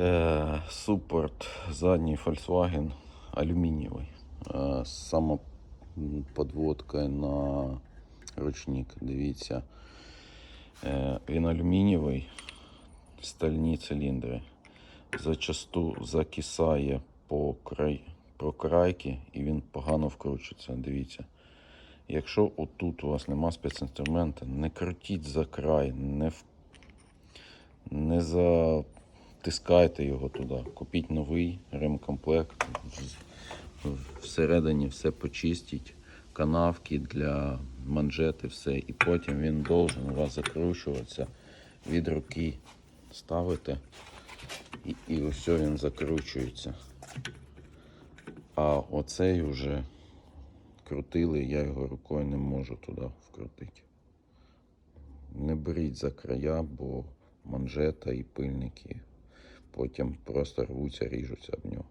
Е, супорт задній Volkswagen алюмінієвий. Е, сама подводка на ручник. Дивіться. Е, він алюмінієвий, стальні циліндри. Зачасту закисає по край, прокрайки і він погано вкручується. Дивіться. Якщо отут у вас нема спецінструмента, не крутіть за край, не, в... не затискайте його туди. Купіть новий ремкомплект. Всередині все почистіть, канавки для манжети, все. І потім він должен у вас закручуватися від руки. Ставите і, і ось він закручується. А оцей вже крутили, я його рукою не можу туди вкрутити. Не беріть за края, бо манжета і пильники потім просто рвуться, ріжуться об нього.